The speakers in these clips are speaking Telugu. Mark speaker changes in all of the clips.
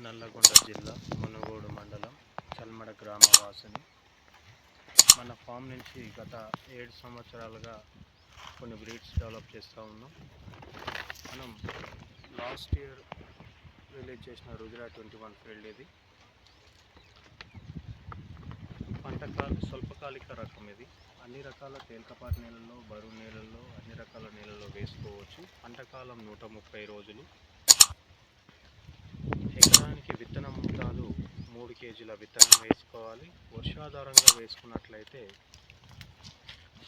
Speaker 1: నల్లగొండ జిల్లా మునుగోడు మండలం చల్మడ గ్రామవాసిని. మన ఫామ్ నుంచి గత ఏడు సంవత్సరాలుగా కొన్ని బ్రీడ్స్ డెవలప్ చేస్తూ ఉన్నాం. మనం లాస్ట్ ఇయర్ రిలీజ్ చేసిన రుజురా ట్వంటీ వన్ ఫీల్డ్ ఇది. పంటకాల స్వల్పకాలిక రకం ఇది. అన్ని రకాల తేలికపాటి నీళ్ళల్లో బరువు నీళ్ళల్లో అన్ని రకాల నీళ్ళల్లో వేసుకోవచ్చు. పంటకాలం నూట ముప్పై రోజులు. మూడు కేజీల విత్తనం వేసుకోవాలి. వర్షాధారంగా వేసుకున్నట్లయితే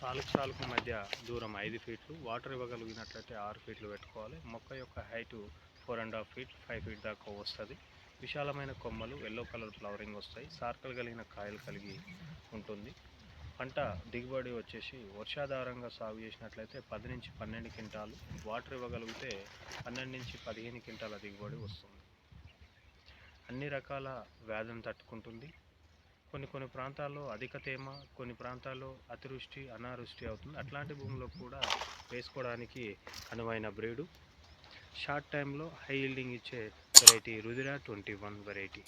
Speaker 1: సాలుకు సాలుకు మధ్య దూరం ఐదు ఫీట్లు వాటర్ ఇవ్వగలిగినట్లయితే ఆరు ఫీట్లు పెట్టుకోవాలి. మొక్క యొక్క height four and half feet five feet దాకా వస్తుంది. విశాలమైన కొమ్మలు ఎల్లో కలర్ ఫ్లవరింగ్ వస్తాయి. సార్కలు కలిగిన కాయలు కలిగి ఉంటుంది. పంట దిగుబడి వచ్చేసి వర్షాధారంగా సాగు చేసినట్లయితే పది నుంచి పన్నెండు క్వింటాలు వాటర్ ఇవ్వగలిగితే పన్నెండు నుంచి పదిహేను క్వింటాల దిగుబడి వస్తుంది. అన్ని రకాల వ్యాధులను తట్టుకుంటుంది. కొన్ని కొన్ని ప్రాంతాల్లో అధిక తేమ కొన్ని ప్రాంతాల్లో అతివృష్టి అనావృష్టి అవుతుంది. అట్లాంటి భూమిలో కూడా వేసుకోవడానికి అనువైన బ్రీడు. షార్ట్ టైంలో హై ఈల్డింగ్ ఇచ్చే variety Rudhira twenty one variety.